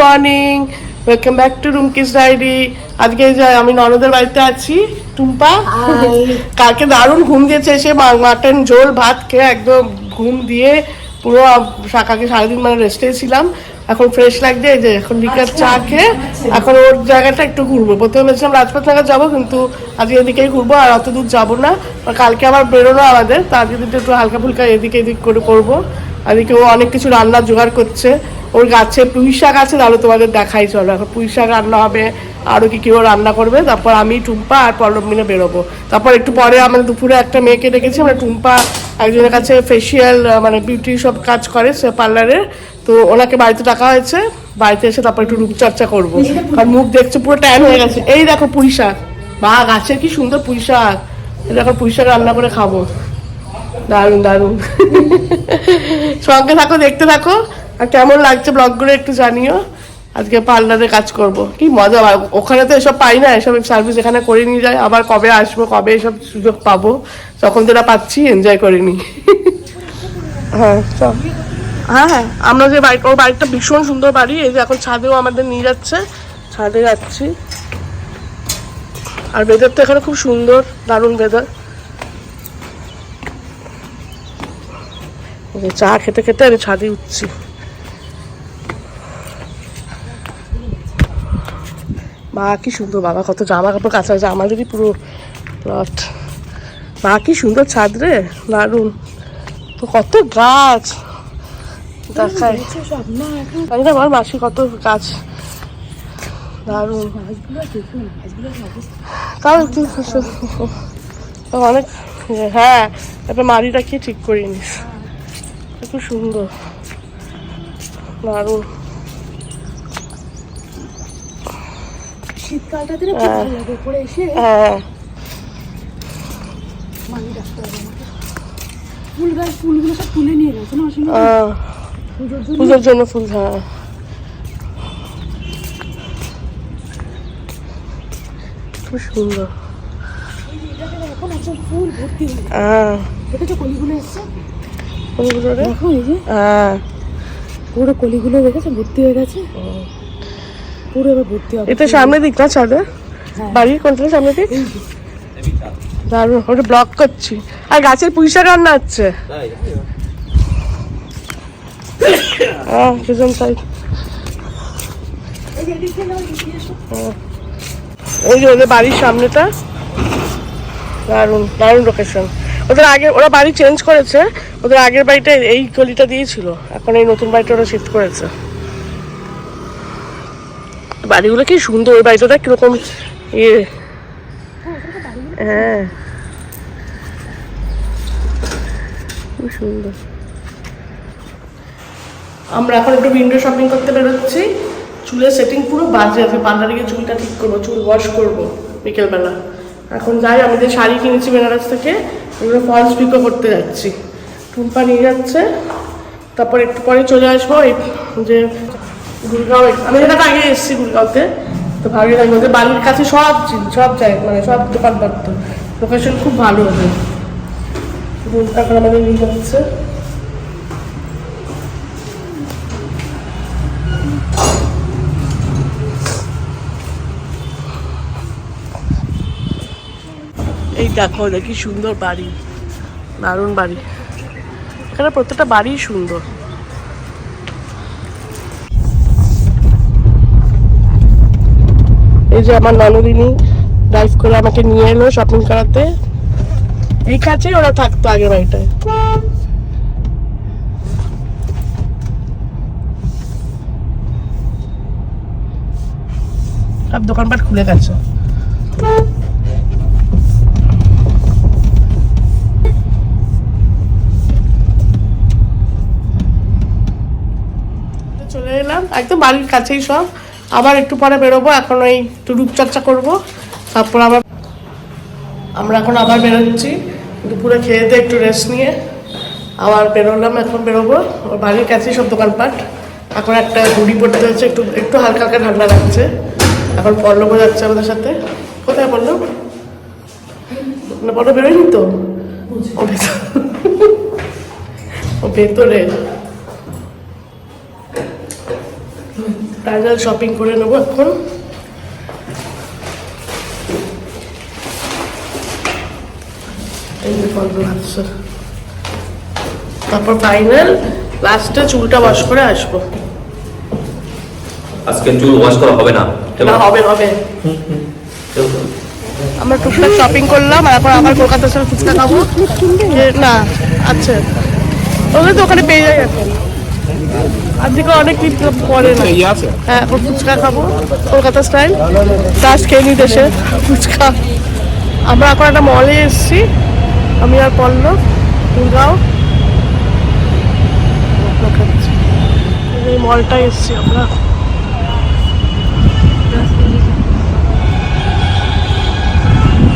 Morning welcome back to Rumki's diary আজকে আমি ননদের বাড়িতে আছি টুম্পা। কালকে দারুণ ঘুম দিয়েছে এসে মাটন ঝোল ভাত খেয়ে একদম ঘুম দিয়ে পুরো কাকাকে সারাদিন মানে রেস্টে ছিলাম। এখন ফ্রেশ লাগছে এই যে এখন বিকাল চা খেয়ে এখন ওর জায়গাটা একটু ঘুরবো। প্রথমে ভেবেছিলাম রাজপথ নাগাদ যাব কিন্তু আজকে এদিকেই ঘুরবো আর অত দূর যাব না। কালকে আবার বেরোনো আমাদের তো আজকে দিনটা একটু হালকা ফুলকা এদিকে এদিক করে করব। এদিকে ও অনেক কিছু রান্নার জোগাড় করছে। ওর গাছে পুঁই শাক আছে তাহলে তোমাদের দেখাই চলো। এখন পুঁই শাক রান্না হবে আরও কি কেউ রান্না করবে তারপর আমি টুম্পা আর পল্লব মিলে বেরোবো। তারপর একটু পরে আমাদের দুপুরে একটা মেয়েকে ডেকেছি আমরা টুম্পা একজনের কাছে ফেসিয়াল মানে বিউটি সব কাজ করে সে পার্লারের তো ওনাকে বাড়িতে ডাকা হয়েছে বাড়িতে এসে তারপর একটু রূপচর্চা করব। কারণ মুখ দেখছে পুরো ট্যান হয়ে গেছে। এই দেখো পুঁই শাক। বা গাছের কি সুন্দর পুঁই শাক। এই দেখো পুঁই শাক রান্না করে খাব। দারুণ দারুণ। সঙ্গে থাকো দেখতে থাকো। আর কেমন লাগছে ব্লগগুলো একটু জানিও। আজকে পার্লারে কাজ করব। কি মজা ওখানে তো এসব পাই না, এসব সার্ভিস এখানে করে নিয়ে যায়। আবার কবে আসব, কবে এসব সুযোগ পাবো যখন যেটা পাচ্ছি এনজয় করে নিই হ্যাঁ হ্যাঁ হ্যাঁ আমরা যে বাড়ি ওর বাড়িটা ভীষণ সুন্দর বাড়ি, এই যে এখন ছাদেও আমাদের নিয়ে যাচ্ছে, ছাদে যাচ্ছি। আর বেদার তো এখানে খুব সুন্দর, দারুণ বেদার চা খেতে খেতে আমি ছাদে উঠছি। মা, কি সুন্দর বাবা, কত জামা কাপড় কাঁচা হয়েছে। আমাদেরই পুরো প্লট মা, কি সুন্দর ছাদ রে, দারুণ। তো কত গাছ। দেখায় না আমার মাসি কত গাছ। দারুণ। একটু অনেক হ্যাঁ তারপরে মাড়িটা কি ঠিক করে নিস। খুব সুন্দর। দারুণ। শীতকালটাতে না খুব ভালো লাগে? উপরে এসে হ্যাঁ। মানি রাখতে হবে আমাকে ফুল গাছ ফুলগুলো সব তুলে নিয়ে গেছে না পুজোর জন্য? ফুল হ্যাঁ। খুব সুন্দর। এখন একদম ফুল ভর্তি হয়ে হ্যাঁ। দেখেছ কলিগুলো এসছে? ফুলগুলো রে? দেখো এই যে। হ্যাঁ। পুরো কলিগুলো দেখেছ? ভর্তি হয়ে গেছে? পুরো এবার ভর্তি হবে। এটা সামনে দিক না ছাদে? হ্যাঁ। বাড়ির কোনটা সামনে দিক? দারুণ ওটা ব্লক করছি। আর গাছের পুঁইশাক রান্না হচ্ছে। ওই যে ওদের বাড়ির সামনেটা। দারুণ দারুণ লোকেশন ওদের আগে ওরা বাড়ি চেঞ্জ করেছে। ওদের আগের বাড়িটা এই গলিটা দিয়েছিল। এখন এই নতুন বাড়িটা ওরা শিফট করেছে। বাড়িগুলো কি সুন্দর ওই বাড়িটা কীরকম ইয়ে। হ্যাঁ। খুব সুন্দর। আমরা এখন একটু উইন্ডো শপিং করতে বেরোচ্ছি। চুলের সেটিং পুরো বাজে আছে। পার্লারে গিয়ে চুলটা ঠিক করব, চুল ওয়াশ করব বিকেলবেলা। এখন যাই, আমি যে শাড়ি কিনেছি বেনারস থেকে ওগুলো ফলস পিকো করতে যাচ্ছি। টুম্পা নিয়ে যাচ্ছে। তারপর একটু পরে চলে আসব। এই যে গুরগাঁও আমি আগে এসেছি গুরগাঁওতে তো বাড়ির কাছে সব সব মানে সব দোকানপত্র। লোকেশন খুব ভালো আমাদের এই দেখো, দেখি সুন্দর বাড়ি। দারুণ বাড়ি। এখানে প্রত্যেকটা বাড়ি সুন্দর। এই যে আমার ননদিনী ড্রাইভ করে আমাকে নিয়ে এলো শপিং করাতে। এই কাছেই ওরা থাকতো আগের বাড়িটায় সব দোকানপাট খুলে গেছে। চলে এলাম, একদম বাড়ির কাছেই সব। আবার একটু পরে বেরোবো, এখন ওই একটু রূপচর্চা করব। তারপর আবার আমরা এখন আবার বেরোচ্ছি, দুপুরে খেয়ে দিয়ে একটু রেস্ট নিয়ে আবার বেরোলাম, এখন বেরোবো। ওর বাড়ির কাছেই সব দোকানপাট। এখন একটা হুডি পড়তে হচ্ছে একটু একটু হালকা হালকা ঠান্ডা লাগছে। এখন পল্লব যাচ্ছে আমাদের সাথে। কোথায় পল্লব? না, পল্লব বেরোয়নি তো? ও ভেতর। ও ভেতরে। ফাইনাল শপিং করে নেব এখন। তারপর ফাইনাল লাস্টে চুলটা ওয়াশ করে আসব। আজকে চুল ওয়াশ করা হবে না হবে হবে। আমরা টুকটাক শপিং করলাম আর এখন আবার কলকাতার সাথে ফুচকা খাব। না আচ্ছা ওগুলো তো ওখানে পেয়ে যায় এখন। আজকে অনেক কিছু পরে না হ্যাঁ এখন ফুচকা খাব কলকাতা স্টাইল লাস্ট খেয়ে নি দেশে ফুচকা। আমরা এখন একটা মলে এসেছি আমি আর পল্ল দুর্গাও। এই মলটা এসেছি আমরা।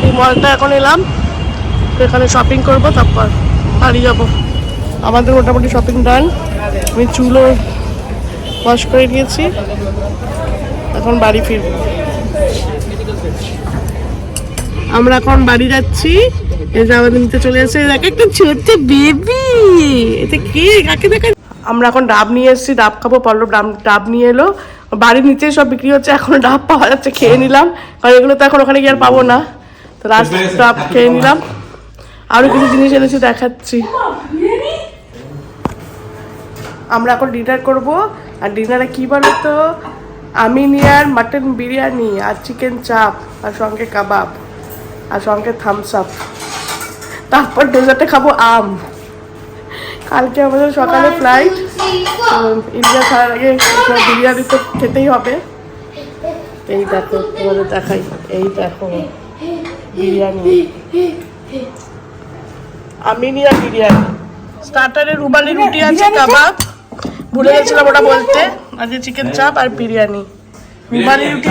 এই মলটা এখন এলাম এখানে শপিং করব তারপর বাড়ি যাব। আমাদের মোটামুটি শপিং ডান আমি চুলও ওয়াশ করে নিয়েছি। এখন বাড়ি ফিরব। আমরা এখন বাড়ি যাচ্ছি। এই যে আমাদের নিতে চলে এসেছে। দেখ একটা ছোট্ট বেবি এটা কে? কাকে দেখা আমরা এখন ডাব নিয়ে এসেছি। ডাব খাব পল্লব ডাব ডাব নিয়ে এলো। বাড়ির নিচে সব বিক্রি হচ্ছে। এখন ডাব পাওয়া যাচ্ছে খেয়ে নিলাম। কারণ এগুলো তো এখন ওখানে গিয়ে আর পাবো না। তো লাস্ট ডাব খেয়ে নিলাম। আরও কিছু জিনিস এনেছি দেখাচ্ছি। আমরা এখন ডিনার করব। আর ডিনারে কি বলো তো আমি নিয়ার মাটন বিরিয়ানি আর চিকেন চাপ আর সঙ্গে কাবাব আর সঙ্গে থামস আপ তারপর ডেজার্টে খাব আম। কালকে আমাদের সকালে ফ্লাইট ইন্ডিয়া ছাড়ার আগে বিরিয়ানি তো খেতেই হবে। এই দেখো তোমাদের দেখাই। এই দেখো বিরিয়ানি। আমি নিয়ে বিরিয়ানি। স্টার্টারে রুমালি রুটি আছে কাবাব ভুলে গেছিলাম ওটা বলতে। আজকে চিকেন চাপ আর বিরিয়ানি। রুমালি রুটি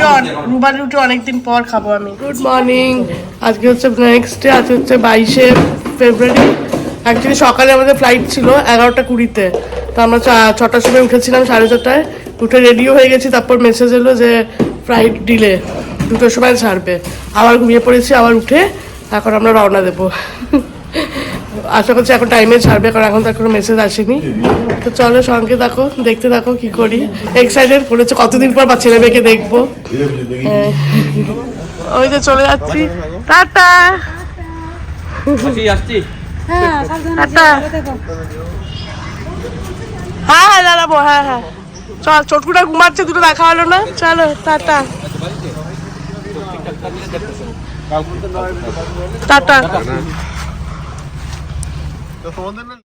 রুমালি রুটি অনেকদিন পর খাব আমি। গুড মর্নিং আজকে হচ্ছে নেক্সট ডে আজকে হচ্ছে বাইশে ফেব্রুয়ারি। অ্যাকচুয়ালি সকালে আমাদের ফ্লাইট ছিল এগারোটা কুড়িতে। তো আমরা ছটার সময় উঠেছিলাম সাড়ে ছটায়। উঠে রেডিও হয়ে গেছি তারপর মেসেজ এলো যে ফ্লাইট ডিলে দুটোর সময় ছাড়বে। আবার ঘুমিয়ে পড়েছি আবার উঠে এখন আমরা রওনা দেবো। আশা করছি এখন টাইমে ছাড়বে কারণ এখন তো কোনো মেসেজ আসেনি। তো চলো সঙ্গে দেখো দেখতে দেখো কি করি। এক্সাইটেড করেছে কতদিন পর বা ছেলে মেয়েকে দেখব। হ্যাঁ। ওই যে চলে যাচ্ছি। টাটা। আসছি। টাটা। হ্যাঁ হ্যাঁ দাঁড়াবো হ্যাঁ হ্যাঁ। চল চটকুটা ঘুমাচ্ছে দুটো দেখা হলো না। চলো টাটা। টাটা। Ya sonunda